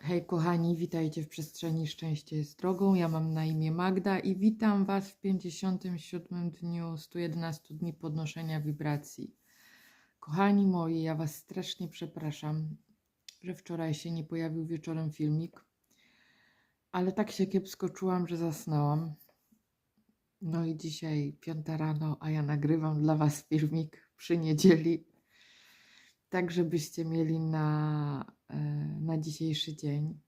Hej kochani, witajcie w przestrzeni Szczęście jest drogą. Ja mam na imię Magda i witam Was w 57 dniu 111 dni podnoszenia wibracji. Kochani moi, ja Was strasznie przepraszam, że wczoraj się nie pojawił wieczorem filmik, ale tak się kiepsko czułam, że zasnęłam. No i dzisiaj piąta rano, a ja nagrywam dla Was filmik przy niedzieli, tak żebyście mieli na, na dzisiejszy dzień.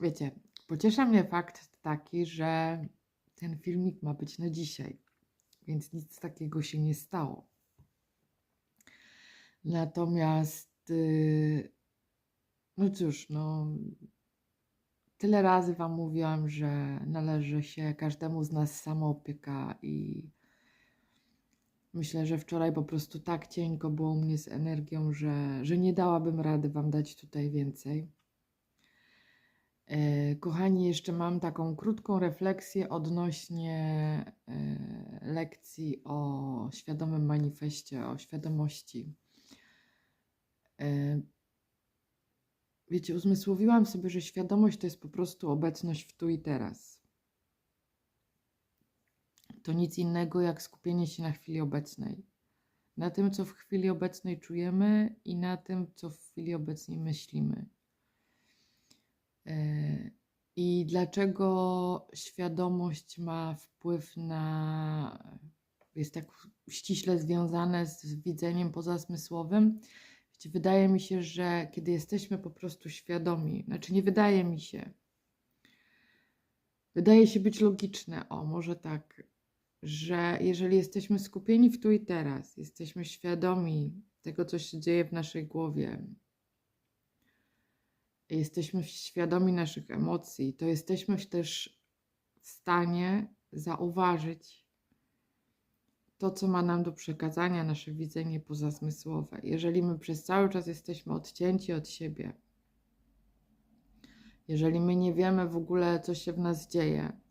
Wiecie, pociesza mnie fakt taki, że ten filmik ma być na dzisiaj, więc nic takiego się nie stało. Natomiast, y, no cóż, no, tyle razy Wam mówiłam, że należy się każdemu z nas samoopieka i myślę, że wczoraj po prostu tak cienko było u mnie z energią, że, że nie dałabym rady Wam dać tutaj więcej. E, Kochani, jeszcze mam taką krótką refleksję odnośnie e, lekcji o świadomym manifestie, o świadomości. E, Wiecie, uzmysłowiłam sobie, że świadomość to jest po prostu obecność w tu i teraz. To nic innego jak skupienie się na chwili obecnej. Na tym, co w chwili obecnej czujemy i na tym, co w chwili obecnej myślimy. E, I dlaczego świadomość ma wpływ na. jest tak ściśle związane z widzeniem pozasmysłowym? Wydaje mi się, że kiedy jesteśmy po prostu świadomi, znaczy nie wydaje mi się, wydaje się być logiczne, o może tak, że jeżeli jesteśmy skupieni w tu i teraz, jesteśmy świadomi tego, co się dzieje w naszej głowie, jesteśmy świadomi naszych emocji, to jesteśmy też w stanie zauważyć to, co ma nam do przekazania nasze widzenie pozazmysłowe. Jeżeli my przez cały czas jesteśmy odcięci od siebie, jeżeli my nie wiemy w ogóle, co się w nas dzieje,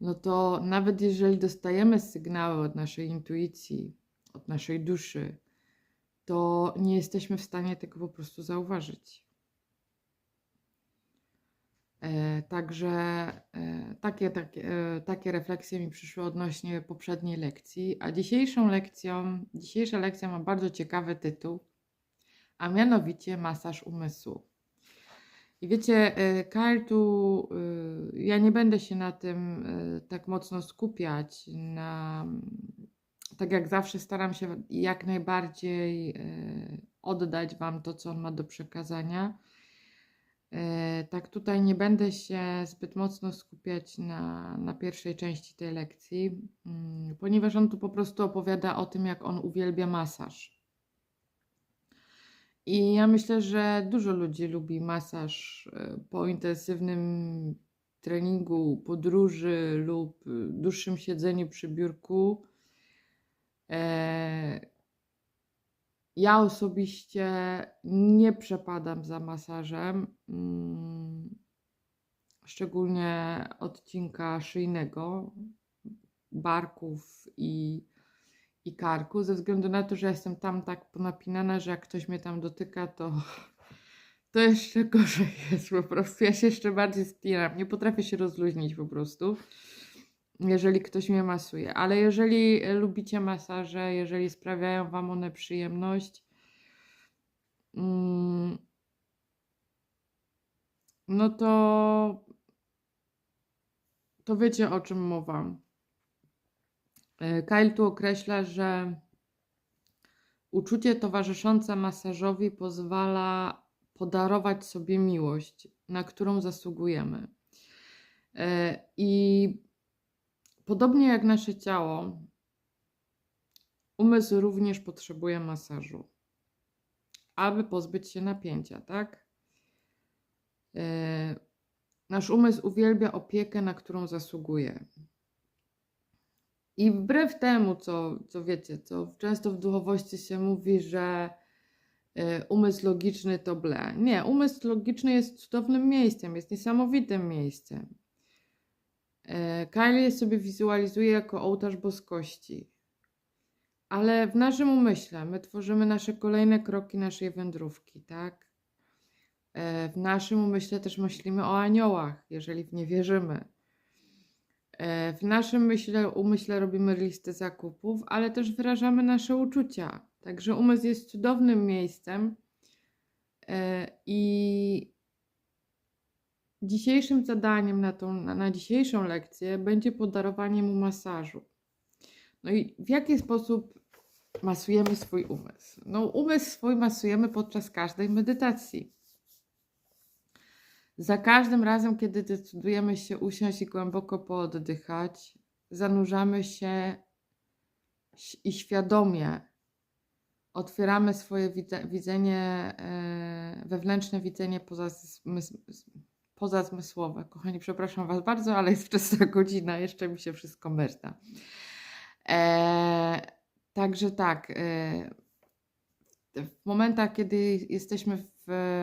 no to nawet jeżeli dostajemy sygnały od naszej intuicji, od naszej duszy, to nie jesteśmy w stanie tego po prostu zauważyć. E, Także e, takie, takie, e, takie refleksje mi przyszły odnośnie poprzedniej lekcji, a dzisiejszą lekcją, dzisiejsza lekcja ma bardzo ciekawy tytuł, a mianowicie masaż umysłu. I wiecie, e, Kyle tu, e, ja nie będę się na tym e, tak mocno skupiać, na, tak jak zawsze staram się jak najbardziej oddać Wam to, co on ma do przekazania. Tak, tutaj nie będę się zbyt mocno skupiać na, na pierwszej części tej lekcji, mm, ponieważ on tu po prostu opowiada o tym, jak on uwielbia masaż. I ja myślę, że dużo ludzi lubi masaż e, po intensywnym treningu, podróży lub e, dłuższym siedzeniu przy biurku. E, Ja osobiście nie przepadam za masażem, mm, szczególnie odcinka szyjnego, barków i, i karku, ze względu na to, że jestem tam tak ponapinana, że jak ktoś mnie tam dotyka, to, to jeszcze gorzej jest po prostu. Ja się jeszcze bardziej spinam, nie potrafię się rozluźnić po prostu, jeżeli ktoś mnie masuje. Ale jeżeli lubicie masaże, jeżeli sprawiają Wam one przyjemność, mm, no to, to wiecie o czym mowa. E, Kyle tu określa, że uczucie towarzyszące masażowi pozwala podarować sobie miłość, na którą zasługujemy. E, I podobnie jak nasze ciało, umysł również potrzebuje masażu, aby pozbyć się napięcia, tak? E, Nasz umysł uwielbia opiekę, na którą zasługuje. I wbrew temu, co, co wiecie, co często w duchowości się mówi, że e, umysł logiczny to ble. Nie, umysł logiczny jest cudownym miejscem, jest niesamowitym miejscem. E, Kyle je sobie wizualizuje jako ołtarz boskości. Ale w naszym umyśle my tworzymy nasze kolejne kroki naszej wędrówki, tak? E, W naszym umyśle też myślimy o aniołach, jeżeli w nie wierzymy. E, W naszym myśle, umyśle robimy listę zakupów, ale też wyrażamy nasze uczucia. Także umysł jest cudownym miejscem e, i dzisiejszym zadaniem na, tą, na, na dzisiejszą lekcję będzie podarowanie mu masażu. No i w jaki sposób masujemy swój umysł? No, umysł swój masujemy podczas każdej medytacji. Za każdym razem, kiedy decydujemy się usiąść i głęboko pooddychać, zanurzamy się i świadomie otwieramy swoje widze- widzenie, e, wewnętrzne widzenie pozazmys- pozazmysłowe. Kochani, przepraszam Was bardzo, ale jest wczesna godzina, jeszcze mi się wszystko merda. E, także tak, e, w momentach, kiedy jesteśmy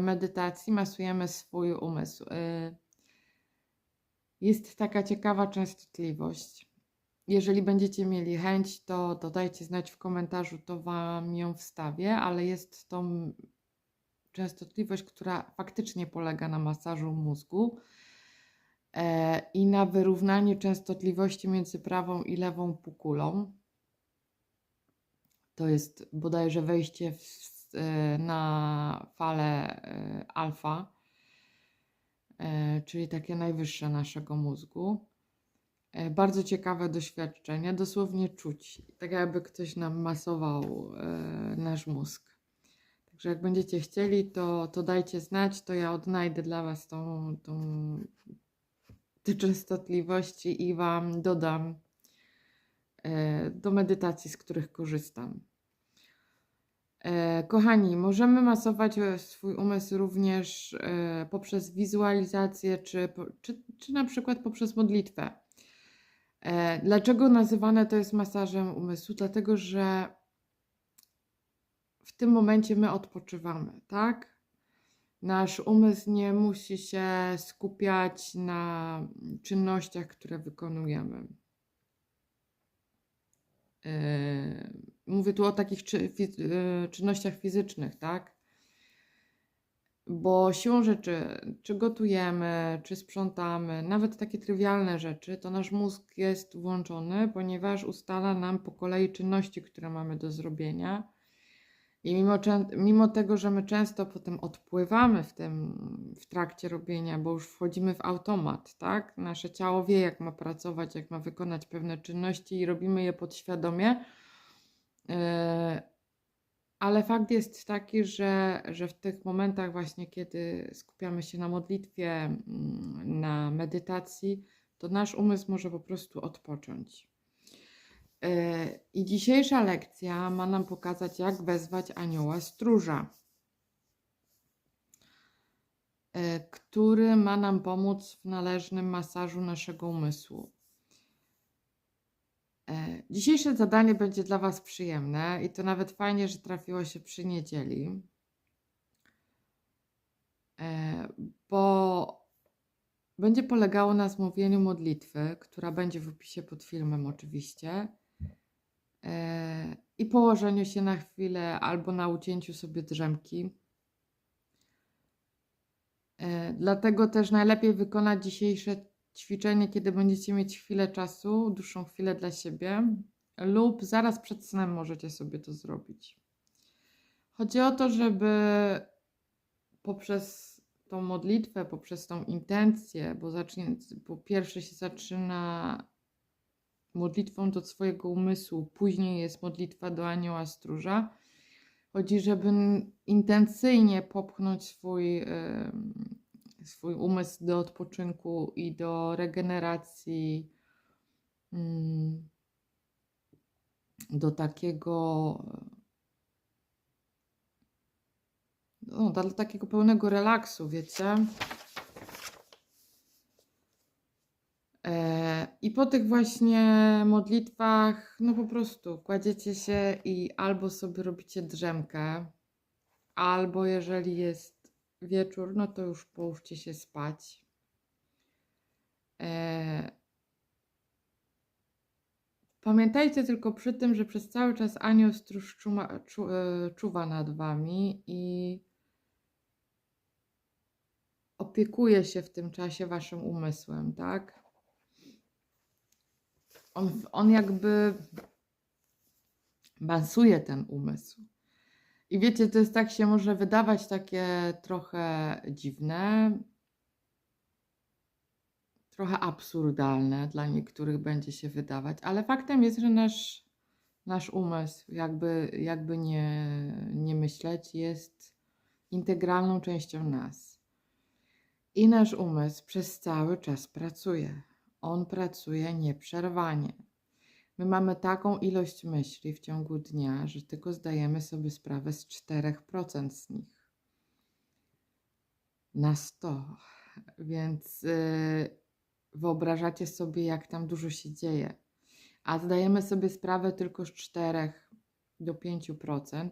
medytacji, masujemy swój umysł. E, Jest taka ciekawa częstotliwość. Jeżeli będziecie mieli chęć, to dodajcie znać w komentarzu, to Wam ją wstawię, ale jest to częstotliwość, która faktycznie polega na masażu mózgu e, i na wyrównaniu częstotliwości między prawą i lewą półkulą. To jest bodajże wejście w, e, na falę e, alfa, e, czyli takie najwyższe naszego mózgu. Bardzo ciekawe doświadczenie, dosłownie czuć, tak jakby ktoś nam masował nasz mózg. Także jak będziecie chcieli, to, to dajcie znać, to ja odnajdę dla Was tą, tą, te częstotliwości i Wam dodam do medytacji, z których korzystam. E, Kochani, możemy masować e, swój umysł również e, poprzez wizualizację, czy, czy, czy na przykład poprzez modlitwę. Dlaczego nazywane to jest masażem umysłu? Dlatego, że w tym momencie my odpoczywamy, tak? Nasz umysł nie musi się skupiać na czynnościach, które wykonujemy. Yy, Mówię tu o takich yy, czynnościach fizycznych, tak? Bo siłą rzeczy, czy gotujemy, czy sprzątamy, nawet takie trywialne rzeczy, to nasz mózg jest włączony, ponieważ ustala nam po kolei czynności, które mamy do zrobienia. I mimo, mimo tego, że my często potem odpływamy w tym w trakcie robienia, bo już wchodzimy w automat, tak? Nasze ciało wie, jak ma pracować, jak ma wykonać pewne czynności i robimy je podświadomie. Yy, ale fakt jest taki, że, że w tych momentach właśnie, kiedy skupiamy się na modlitwie, mm, na medytacji, to nasz umysł może po prostu odpocząć. Yy, I dzisiejsza lekcja ma nam pokazać, jak wezwać anioła stróża, yy, który ma nam pomóc w należnym masażu naszego umysłu. E, Dzisiejsze zadanie będzie dla Was przyjemne i to nawet fajnie, że trafiło się przy niedzieli, e, bo będzie polegało na zmówieniu modlitwy, która będzie w opisie pod filmem oczywiście, e, i położeniu się na chwilę albo na ucięciu sobie drzemki. E, Dlatego też najlepiej wykonać dzisiejsze ćwiczenie, kiedy będziecie mieć chwilę czasu, dłuższą chwilę dla siebie, lub zaraz przed snem możecie sobie to zrobić. Chodzi o to, żeby poprzez tą modlitwę, poprzez tą intencję, bo, zacznie, bo pierwsze się zaczyna modlitwą do swojego umysłu, później jest modlitwa do anioła stróża. Chodzi, żeby intencyjnie popchnąć swój, swój umysł do odpoczynku i do regeneracji, mm, do takiego, no, do takiego pełnego relaksu, wiecie. E, I po tych właśnie modlitwach, no po prostu kładziecie się i albo sobie robicie drzemkę, albo jeżeli jest wieczór, no to już połóżcie się spać. E, Pamiętajcie tylko przy tym, że przez cały czas anioł stróż czuma, czu, e, czuwa nad wami i opiekuje się w tym czasie waszym umysłem, tak? On, on jakby bansuje ten umysł. I wiecie, to jest tak się może wydawać takie trochę dziwne, trochę absurdalne dla niektórych będzie się wydawać, ale faktem jest, że nasz, nasz umysł, jakby, jakby nie, nie myśleć, jest integralną częścią nas. I nasz umysł przez cały czas pracuje. On pracuje nieprzerwanie. My mamy taką ilość myśli w ciągu dnia, że tylko zdajemy sobie sprawę z 4% z nich. Na 100. Więc yy, wyobrażacie sobie, jak tam dużo się dzieje. A zdajemy sobie sprawę tylko z 4 do 5%.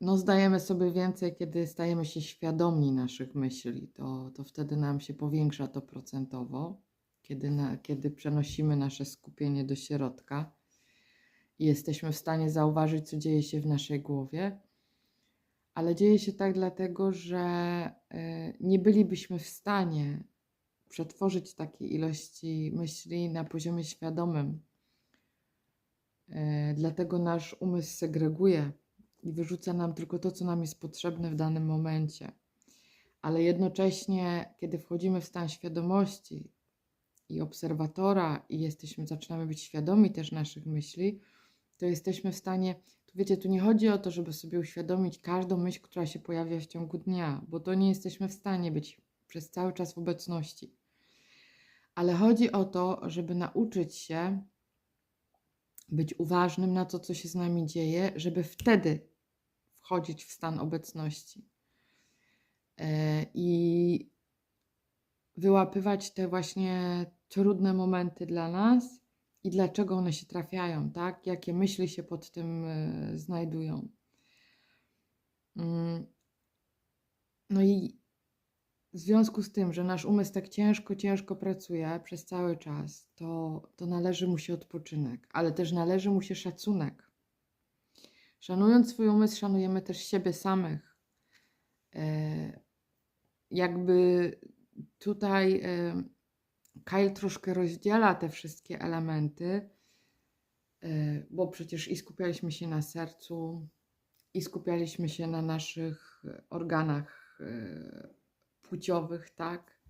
No, zdajemy sobie więcej, kiedy stajemy się świadomi naszych myśli. To, to wtedy nam się powiększa to procentowo, kiedy, na, kiedy przenosimy nasze skupienie do środka i jesteśmy w stanie zauważyć, co dzieje się w naszej głowie. Ale dzieje się tak dlatego, że yy, nie bylibyśmy w stanie przetworzyć takiej ilości myśli na poziomie świadomym. Yy, Dlatego nasz umysł segreguje i wyrzuca nam tylko to, co nam jest potrzebne w danym momencie. Ale jednocześnie, kiedy wchodzimy w stan świadomości i obserwatora i jesteśmy, zaczynamy być świadomi też naszych myśli, to jesteśmy w stanie, tu wiecie, tu nie chodzi o to, żeby sobie uświadomić każdą myśl, która się pojawia w ciągu dnia, bo to nie jesteśmy w stanie być przez cały czas w obecności. Ale chodzi o to, żeby nauczyć się być uważnym na to, co się z nami dzieje, żeby wtedy wchodzić w stan obecności. E, I wyłapywać te właśnie trudne momenty dla nas i dlaczego one się trafiają, tak? Jakie myśli się pod tym e, znajdują. Mm. No i w związku z tym, że nasz umysł tak ciężko, ciężko pracuje przez cały czas, to, to należy mu się odpoczynek, ale też należy mu się szacunek. Szanując swój umysł, szanujemy też siebie samych. E, jakby tutaj e, Kyle troszkę rozdziela te wszystkie elementy, e, bo przecież i skupialiśmy się na sercu, i skupialiśmy się na naszych organach płciowych, tak?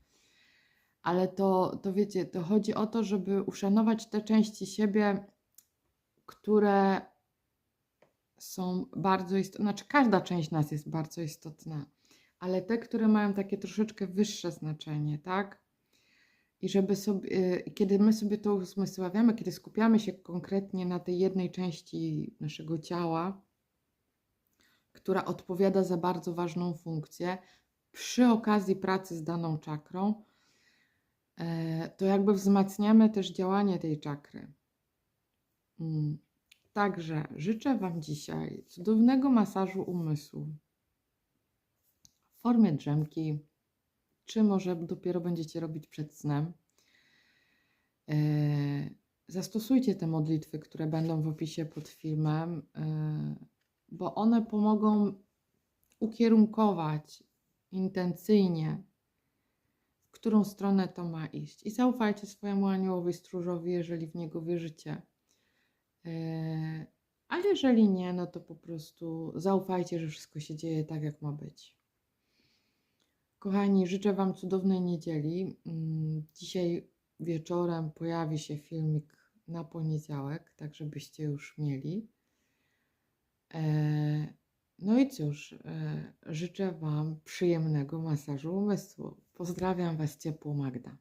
Ale to, to wiecie, to chodzi o to, żeby uszanować te części siebie, które są bardzo istotne. Znaczy, każda część nas jest bardzo istotna, ale te, które mają takie troszeczkę wyższe znaczenie, tak? I żeby sobie, kiedy my sobie to uzmysławiamy, kiedy skupiamy się konkretnie na tej jednej części naszego ciała, która odpowiada za bardzo ważną funkcję, przy okazji pracy z daną czakrą, e, to jakby wzmacniamy też działanie tej czakry. Także życzę Wam dzisiaj cudownego masażu umysłu w formie drzemki, czy może dopiero będziecie robić przed snem. E, zastosujcie te modlitwy, które będą w opisie pod filmem, e, bo one pomogą ukierunkować intencyjnie, w którą stronę to ma iść. I zaufajcie swojemu aniołowi stróżowi, jeżeli w niego wierzycie. E, a jeżeli nie, no to po prostu zaufajcie, że wszystko się dzieje tak, jak ma być. Kochani, życzę Wam cudownej niedzieli. Mm, Dzisiaj wieczorem pojawi się filmik na poniedziałek, tak żebyście już mieli. E, No i cóż, e, życzę Wam przyjemnego masażu umysłu. Pozdrawiam Was ciepło, Magda.